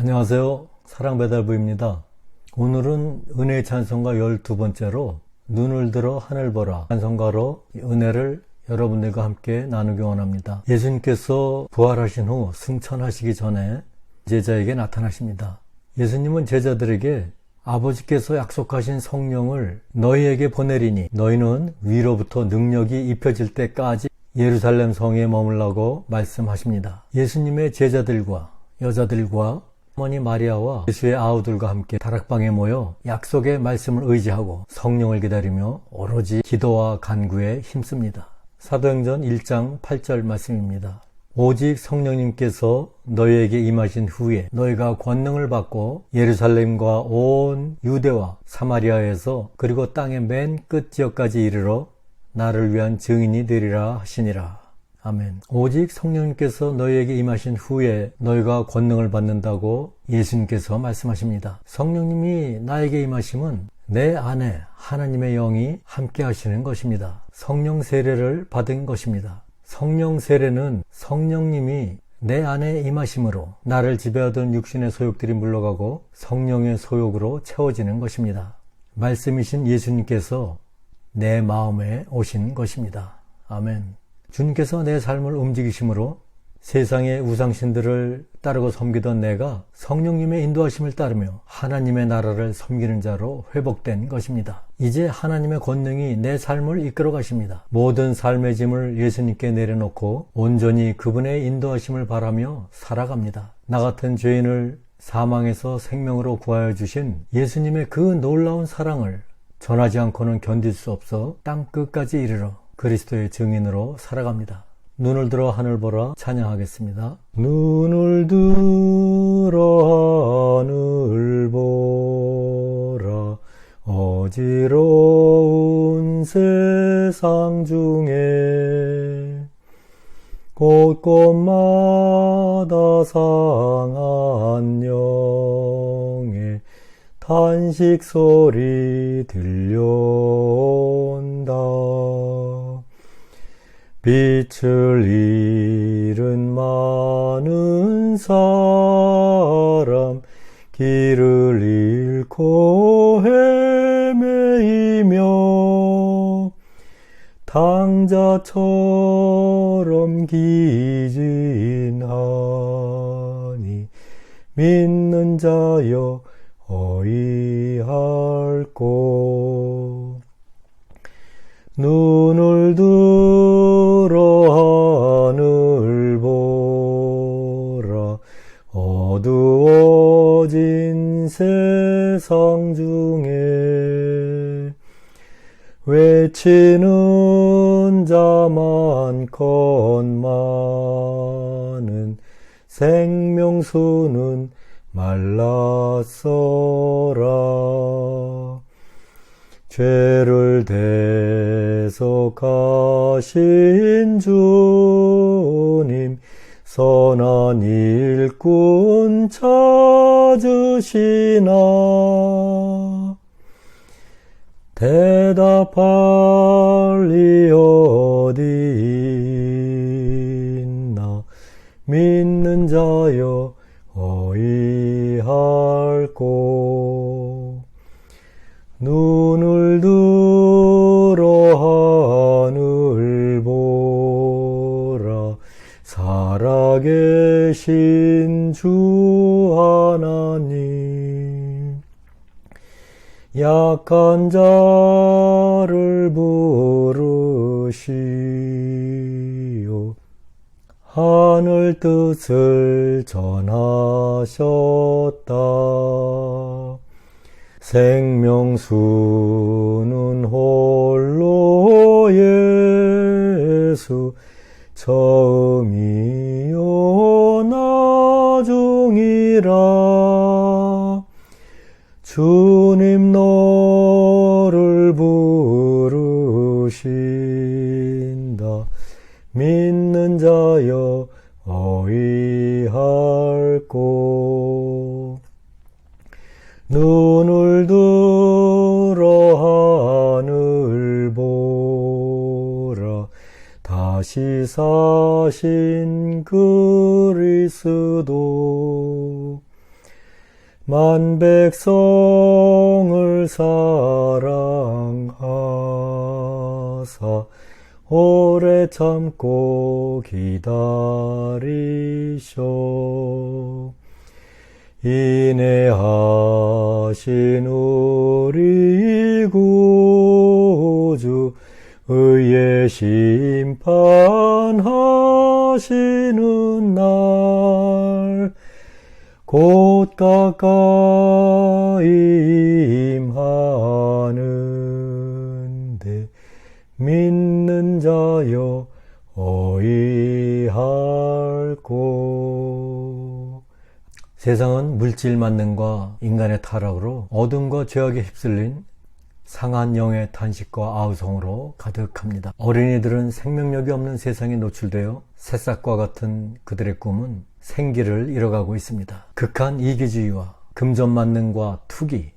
안녕하세요. 사랑배달부입니다. 오늘은 은혜의 찬송가 12번째로 눈을 들어 하늘 보라 찬송가로 은혜를 여러분들과 함께 나누기 원합니다. 예수님께서 부활하신 후 승천하시기 전에 제자에게 나타나십니다. 예수님은 제자들에게 아버지께서 약속하신 성령을 너희에게 보내리니 너희는 위로부터 능력이 입혀질 때까지 예루살렘 성에 머물라고 말씀하십니다. 예수님의 제자들과 여자들과 어머니 마리아와 예수의 아우들과 함께 다락방에 모여 약속의 말씀을 의지하고 성령을 기다리며 오로지 기도와 간구에 힘씁니다. 사도행전 1장 8절 말씀입니다. 오직 성령님께서 너희에게 임하신 후에 너희가 권능을 받고 예루살렘과 온 유대와 사마리아에서 그리고 땅의 맨 끝 지역까지 이르러 나를 위한 증인이 되리라 하시니라. 아멘. 오직 성령님께서 너희에게 임하신 후에 너희가 권능을 받는다고 예수님께서 말씀하십니다. 성령님이 나에게 임하심은 내 안에 하나님의 영이 함께 하시는 것입니다. 성령 세례를 받은 것입니다. 성령 세례는 성령님이 내 안에 임하심으로 나를 지배하던 육신의 소욕들이 물러가고 성령의 소욕으로 채워지는 것입니다. 말씀이신 예수님께서 내 마음에 오신 것입니다. 아멘. 주님께서 내 삶을 움직이심으로 세상의 우상신들을 따르고 섬기던 내가 성령님의 인도하심을 따르며 하나님의 나라를 섬기는 자로 회복된 것입니다. 이제 하나님의 권능이 내 삶을 이끌어 가십니다. 모든 삶의 짐을 예수님께 내려놓고 온전히 그분의 인도하심을 바라며 살아갑니다. 나 같은 죄인을 사망에서 생명으로 구하여 주신 예수님의 그 놀라운 사랑을 전하지 않고는 견딜 수 없어 땅 끝까지 이르러 그리스도의 증인으로 살아갑니다. 눈을 들어 하늘 보라 찬양하겠습니다. 눈을 들어 하늘 보라 어지러운 세상 중에 곳곳마다 상한 영의 탄식 소리 들려온다. 빛을 잃은 많은 사람 길을 잃고 헤매이며 당자처럼 기진하니 믿는 자여 어이할꼬 눈 어두워진 세상 중에 외치는 자만 건많은 생명수는 말랐어라. 죄를 대속하신 주님 선한 일꾼 찾으시나. 대답할 리 어디 있나. 믿는 자여 살아계신 주 하나님 약한 자를 부르시오 하늘 뜻을 전하셨다. 생명수는 홀로 예수 처음이 사신 그리스도 만 백성을 사랑하사 오래 참고 기다리쇼. 인내하신 우리 구주 의의 심판하 시는 날 곧 가까이 임하는데 믿는 자여 어이할꼬 세상은 물질 만능과 인간의 타락으로 어둠과 죄악에 휩쓸린 상한 영의 탄식과 아우성으로 가득합니다. 어린이들은 생명력이 없는 세상에 노출되어 새싹과 같은 그들의 꿈은 생기를 잃어가고 있습니다. 극한 이기주의와 금전 만능과 투기,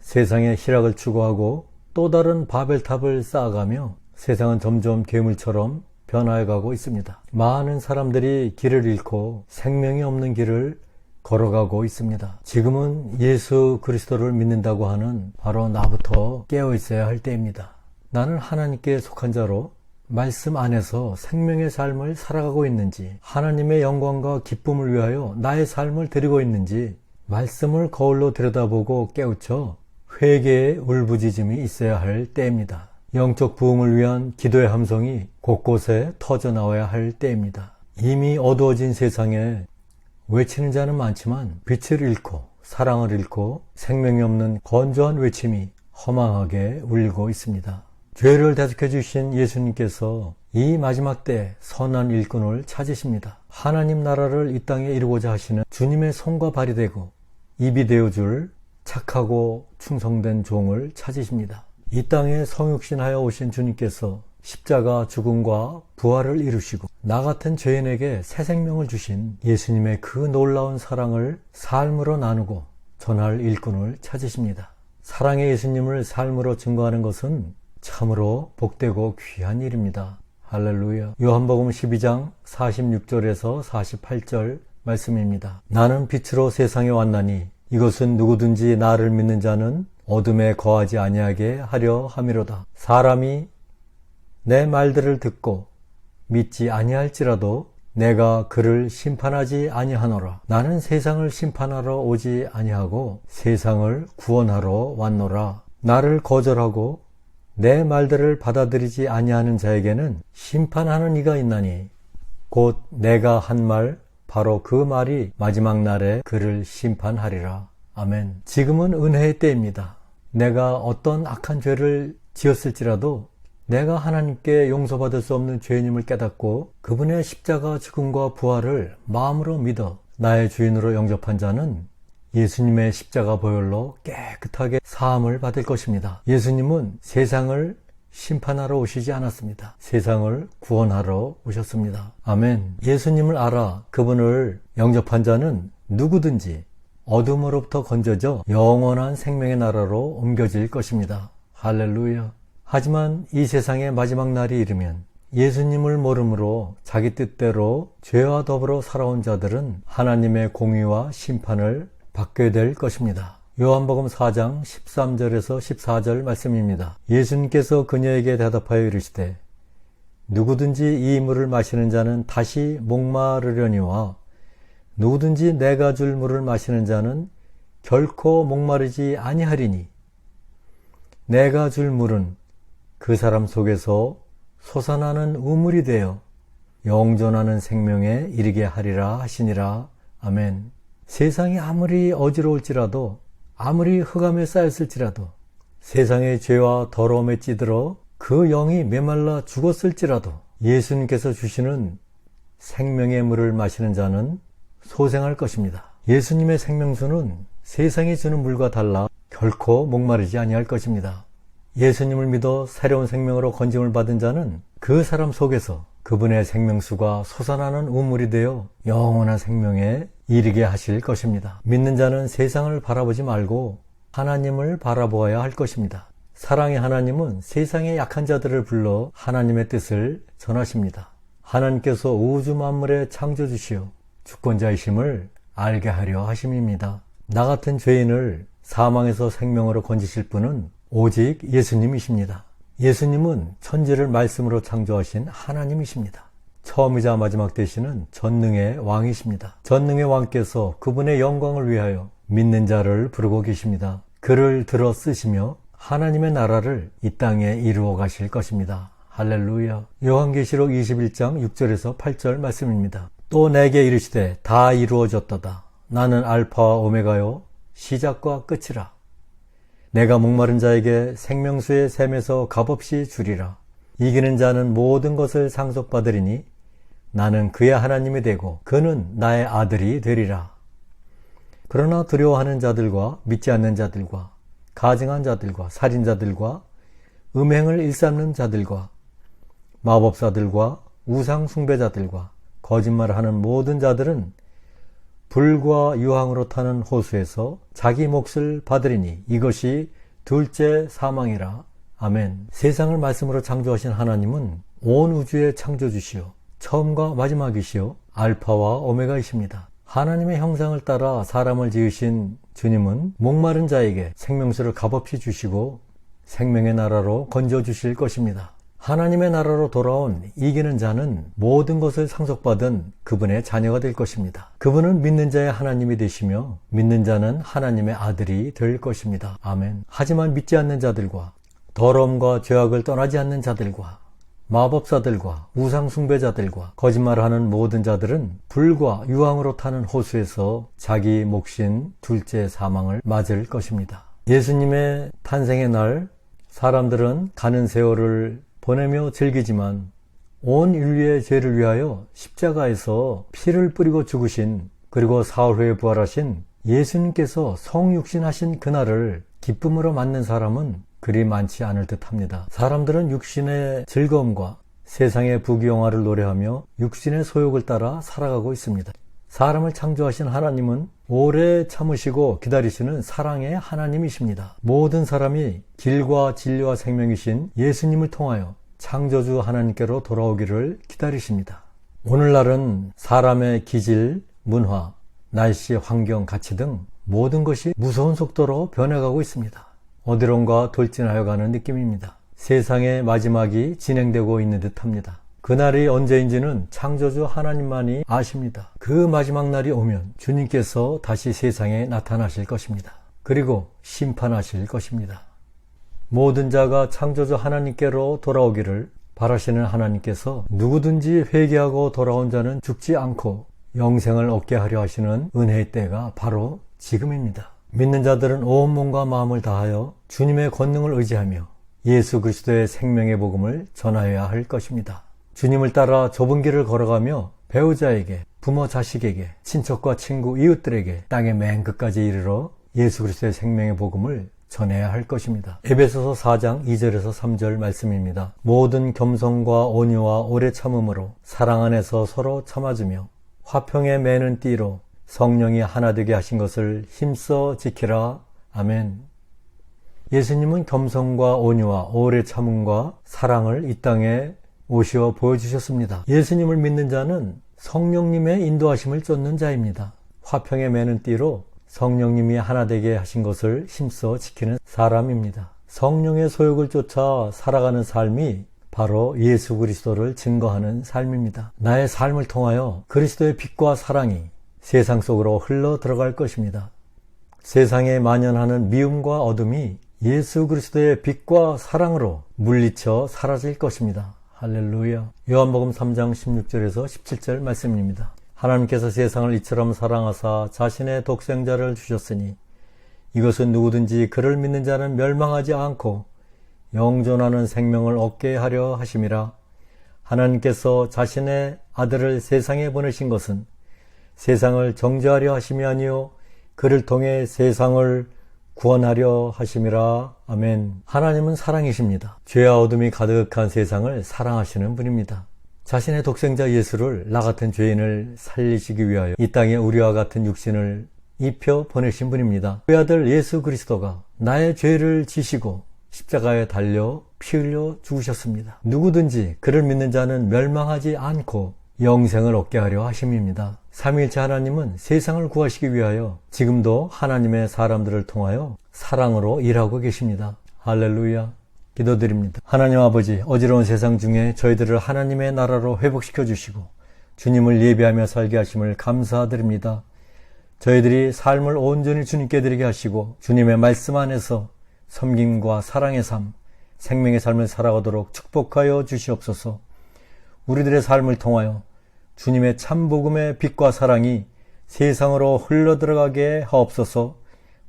세상의 희락을 추구하고 또 다른 바벨탑을 쌓아가며 세상은 점점 괴물처럼 변화해가고 있습니다. 많은 사람들이 길을 잃고 생명이 없는 길을 걸어가고 있습니다. 지금은 예수 그리스도를 믿는다고 하는 바로 나부터 깨어 있어야 할 때입니다. 나는 하나님께 속한 자로 말씀 안에서 생명의 삶을 살아가고 있는지, 하나님의 영광과 기쁨을 위하여 나의 삶을 드리고 있는지, 말씀을 거울로 들여다보고 깨우쳐 회개의 울부짖음이 있어야 할 때입니다. 영적 부흥을 위한 기도의 함성이 곳곳에 터져 나와야 할 때입니다. 이미 어두워진 세상에 외치는 자는 많지만 빛을 잃고 사랑을 잃고 생명이 없는 건조한 외침이 허망하게 울리고 있습니다. 죄를 대속해 주신 예수님께서 이 마지막 때 선한 일꾼을 찾으십니다. 하나님 나라를 이 땅에 이루고자 하시는 주님의 손과 발이 되고 입이 되어줄 착하고 충성된 종을 찾으십니다. 이 땅에 성육신하여 오신 주님께서 십자가 죽음과 부활을 이루시고 나 같은 죄인에게 새 생명을 주신 예수님의 그 놀라운 사랑을 삶으로 나누고 전할 일꾼을 찾으십니다. 사랑의 예수님을 삶으로 증거하는 것은 참으로 복되고 귀한 일입니다. 할렐루야. 요한복음 12장 46절에서 48절 말씀입니다. 나는 빛으로 세상에 왔나니 이것은 누구든지 나를 믿는 자는 어둠에 거하지 아니하게 하려 함이로다. 사람이 내 말들을 듣고 믿지 아니할지라도 내가 그를 심판하지 아니하노라. 나는 세상을 심판하러 오지 아니하고 세상을 구원하러 왔노라. 나를 거절하고 내 말들을 받아들이지 아니하는 자에게는 심판하는 이가 있나니 곧 내가 한 말 바로 그 말이 마지막 날에 그를 심판하리라. 아멘. 지금은 은혜의 때입니다. 내가 어떤 악한 죄를 지었을지라도 내가 하나님께 용서받을 수 없는 죄인임을 깨닫고 그분의 십자가 죽음과 부활을 마음으로 믿어 나의 주인으로 영접한 자는 예수님의 십자가 보혈로 깨끗하게 사함을 받을 것입니다. 예수님은 세상을 심판하러 오시지 않았습니다. 세상을 구원하러 오셨습니다. 아멘. 예수님을 알아 그분을 영접한 자는 누구든지 어둠으로부터 건져져 영원한 생명의 나라로 옮겨질 것입니다. 할렐루야. 하지만 이 세상의 마지막 날이 이르면 예수님을 모름으로 자기 뜻대로 죄와 더불어 살아온 자들은 하나님의 공의와 심판을 받게 될 것입니다. 요한복음 4장 13절에서 14절 말씀입니다. 예수님께서 그녀에게 대답하여 이르시되 누구든지 이 물을 마시는 자는 다시 목마르려니와 누구든지 내가 줄 물을 마시는 자는 결코 목마르지 아니하리니 내가 줄 물은 그 사람 속에서 솟아나는 우물이 되어 영존하는 생명에 이르게 하리라 하시니라. 아멘. 세상이 아무리 어지러울지라도 아무리 흑암에 쌓였을지라도 세상의 죄와 더러움에 찌들어 그 영이 메말라 죽었을지라도 예수님께서 주시는 생명의 물을 마시는 자는 소생할 것입니다. 예수님의 생명수는 세상이 주는 물과 달라 결코 목마르지 아니할 것입니다. 예수님을 믿어 새로운 생명으로 건짐을 받은 자는 그 사람 속에서 그분의 생명수가 솟아나는 우물이 되어 영원한 생명에 이르게 하실 것입니다. 믿는 자는 세상을 바라보지 말고 하나님을 바라보아야 할 것입니다. 사랑의 하나님은 세상의 약한 자들을 불러 하나님의 뜻을 전하십니다. 하나님께서 우주 만물의 창조주시오 주권자이심을 알게 하려 하심입니다. 나 같은 죄인을 사망에서 생명으로 건지실 분은 오직 예수님이십니다. 예수님은 천지를 말씀으로 창조하신 하나님이십니다. 처음이자 마지막 되시는 전능의 왕이십니다. 전능의 왕께서 그분의 영광을 위하여 믿는 자를 부르고 계십니다. 그를 들어 쓰시며 하나님의 나라를 이 땅에 이루어 가실 것입니다. 할렐루야. 요한계시록 21장 6절에서 8절 말씀입니다. 또 내게 이르시되 다 이루어졌도다. 나는 알파와 오메가요 시작과 끝이라. 내가 목마른 자에게 생명수의 샘에서 값없이 주리라. 이기는 자는 모든 것을 상속받으리니 나는 그의 하나님이 되고 그는 나의 아들이 되리라. 그러나 두려워하는 자들과 믿지 않는 자들과 가증한 자들과 살인자들과 음행을 일삼는 자들과 마법사들과 우상 숭배자들과 거짓말하는 모든 자들은 불과 유황으로 타는 호수에서 자기 몫을 받으리니 이것이 둘째 사망이라. 아멘. 세상을 말씀으로 창조하신 하나님은 온 우주의 창조주시오. 처음과 마지막이시오. 알파와 오메가이십니다. 하나님의 형상을 따라 사람을 지으신 주님은 목마른 자에게 생명수를 값없이 주시고 생명의 나라로 건져 주실 것입니다. 하나님의 나라로 돌아온 이기는 자는 모든 것을 상속받은 그분의 자녀가 될 것입니다. 그분은 믿는 자의 하나님이 되시며 믿는 자는 하나님의 아들이 될 것입니다. 아멘. 하지만 믿지 않는 자들과 더러움과 죄악을 떠나지 않는 자들과 마법사들과 우상숭배자들과 거짓말하는 모든 자들은 불과 유황으로 타는 호수에서 자기 몫인 둘째 사망을 맞을 것입니다. 예수님의 탄생의 날 사람들은 가는 세월을 보내며 즐기지만 온 인류의 죄를 위하여 십자가에서 피를 뿌리고 죽으신 그리고 사흘 후에 부활하신 예수님께서 성육신하신 그날을 기쁨으로 맞는 사람은 그리 많지 않을 듯 합니다. 사람들은 육신의 즐거움과 세상의 부귀영화를 노래하며 육신의 소욕을 따라 살아가고 있습니다. 사람을 창조하신 하나님은 오래 참으시고 기다리시는 사랑의 하나님이십니다. 모든 사람이 길과 진리와 생명이신 예수님을 통하여 창조주 하나님께로 돌아오기를 기다리십니다. 오늘날은 사람의 기질, 문화, 날씨, 환경, 가치 등 모든 것이 무서운 속도로 변해가고 있습니다. 어디론가 돌진하여 가는 느낌입니다. 세상의 마지막이 진행되고 있는 듯 합니다. 그날이 언제인지는 창조주 하나님만이 아십니다. 그 마지막 날이 오면 주님께서 다시 세상에 나타나실 것입니다. 그리고 심판하실 것입니다. 모든 자가 창조주 하나님께로 돌아오기를 바라시는 하나님께서 누구든지 회개하고 돌아온 자는 죽지 않고 영생을 얻게 하려 하시는 은혜의 때가 바로 지금입니다. 믿는 자들은 온 몸과 마음을 다하여 주님의 권능을 의지하며 예수 그리스도의 생명의 복음을 전하여야 할 것입니다. 주님을 따라 좁은 길을 걸어가며 배우자에게, 부모 자식에게, 친척과 친구, 이웃들에게 땅의 맨 끝까지 이르러 예수 그리스도의 생명의 복음을 전해야 할 것입니다. 에베소서 4장 2절에서 3절 말씀입니다. 모든 겸손과 온유와 오래 참음으로 사랑 안에서 서로 참아주며 화평에 매는 띠로 성령이 하나 되게 하신 것을 힘써 지키라. 아멘. 예수님은 겸손과 온유와 오래 참음과 사랑을 이 땅에 오시어 보여주셨습니다. 예수님을 믿는 자는 성령님의 인도하심을 쫓는 자입니다. 화평에 매는 띠로 성령님이 하나 되게 하신 것을 힘써 지키는 사람입니다. 성령의 소욕을 쫓아 살아가는 삶이 바로 예수 그리스도를 증거하는 삶입니다. 나의 삶을 통하여 그리스도의 빛과 사랑이 세상 속으로 흘러 들어갈 것입니다. 세상에 만연하는 미움과 어둠이 예수 그리스도의 빛과 사랑으로 물리쳐 사라질 것입니다. 할렐루야. 요한복음 3장 16절에서 17절 말씀입니다. 하나님께서 세상을 이처럼 사랑하사 자신의 독생자를 주셨으니 이것은 누구든지 그를 믿는 자는 멸망하지 않고 영존하는 생명을 얻게 하려 하심이라. 하나님께서 자신의 아들을 세상에 보내신 것은 세상을 정죄하려 하심이 아니요 그를 통해 세상을 구원하려 하심이라. 아멘. 하나님은 사랑이십니다. 죄와 어둠이 가득한 세상을 사랑하시는 분입니다. 자신의 독생자 예수를 나 같은 죄인을 살리시기 위하여 이 땅에 우리와 같은 육신을 입혀 보내신 분입니다. 그 아들 예수 그리스도가 나의 죄를 지시고 십자가에 달려 피 흘려 죽으셨습니다. 누구든지 그를 믿는 자는 멸망하지 않고 영생을 얻게 하려 하심입니다. 삼위일체 하나님은 세상을 구하시기 위하여 지금도 하나님의 사람들을 통하여 사랑으로 일하고 계십니다. 할렐루야. 기도드립니다. 하나님 아버지, 어지러운 세상 중에 저희들을 하나님의 나라로 회복시켜 주시고 주님을 예배하며 살게 하심을 감사드립니다. 저희들이 삶을 온전히 주님께 드리게 하시고 주님의 말씀 안에서 섬김과 사랑의 삶, 생명의 삶을 살아가도록 축복하여 주시옵소서. 우리들의 삶을 통하여 주님의 참 복음의 빛과 사랑이 세상으로 흘러 들어가게 하옵소서.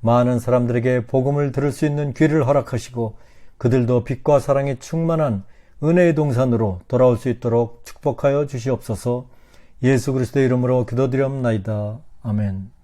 많은 사람들에게 복음을 들을 수 있는 귀를 허락하시고 그들도 빛과 사랑이 충만한 은혜의 동산으로 돌아올 수 있도록 축복하여 주시옵소서. 예수 그리스도의 이름으로 기도드리옵나이다. 아멘.